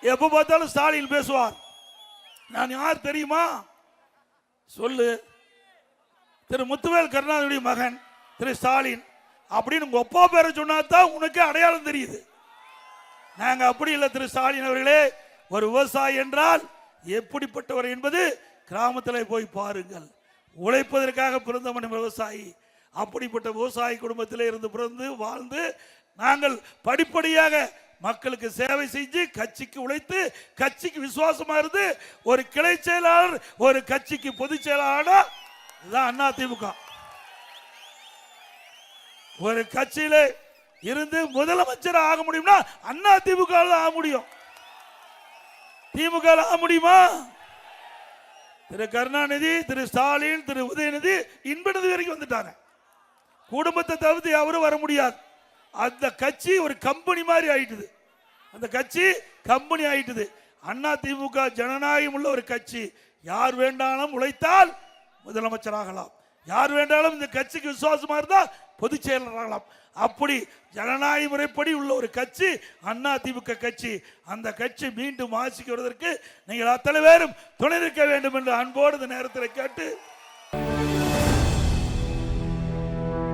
எப்ப பார்த்தாலும் ஸ்டாலின் பேசுவார். நான் யார் தெரியுமா? சொல்லு. திரு முத்துவேல் கருணாநிதியுடைய மகன் திரு ஸ்டாலின் அப்படின்னு உங்க அப்பா பேரை சொன்னா தான் உனக்கு அடையாளம் தெரியுது. நாங்க அப்படி இல்லை திரு ஸ்டாலின் அவர்களே. ஒரு விவசாயி என்றால் எப்படிப்பட்டவர் என்பது கிராமத்தில் போய் பாருங்கள். உழைப்பதற்காக பிறந்தவன் விவசாயி. அப்படிப்பட்ட விவசாயி குடும்பத்தில் இருந்து பிறந்து வாழ்ந்து நாங்கள் படிப்படியாக மக்களுக்கு சேவை செஞ்சு கட்சிக்கு உழைத்து கட்சிக்கு விசுவாசமா இருந்து ஒரு கிளை செயலாளர் ஒரு கட்சிக்கு பொதுச் செயலாளர் இதுதான் திமுக. ஒரு கட்சியில இருந்து முதலமைச்சர் ஆக முடியும்னா அண்ணா திமுக ஆக முடியும். திமுக ஆக முடியுமா? திரு கருணாநிதி திரு ஸ்டாலின் திரு உதயநிதி இன்பநிதி வரைக்கும் வந்துட்டாங்க. குடும்பத்தை தவிர்த்து யாரும் வர முடியாது. அந்த கட்சி ஒரு கம்பெனி மாதிரி ஆயிட்டுது. அந்த கட்சி கம்பெனி ஆயிட்டுது. அண்ணா திமுக ஜனநாயகம் உள்ள ஒரு கட்சி. யார் வேண்டாலும் உழைத்தால் முதலமைச்சர் ஆகலாம். யார் வேண்டாலும் இந்த கட்சிக்கு விசுவாசமா இருந்தா பொதுச் ஆகலாம். அப்படி ஜனநாயக முறைப்படி உள்ள ஒரு கட்சி அண்ணா திமுக கட்சி. அந்த கட்சி மீண்டும் ஆட்சிக்கு வருவதற்கு நீங்கள் அத்தனை பேரும் துணை நிற்க வேண்டும் என்று அன்போடு இந்த நேரத்தில் கேட்டு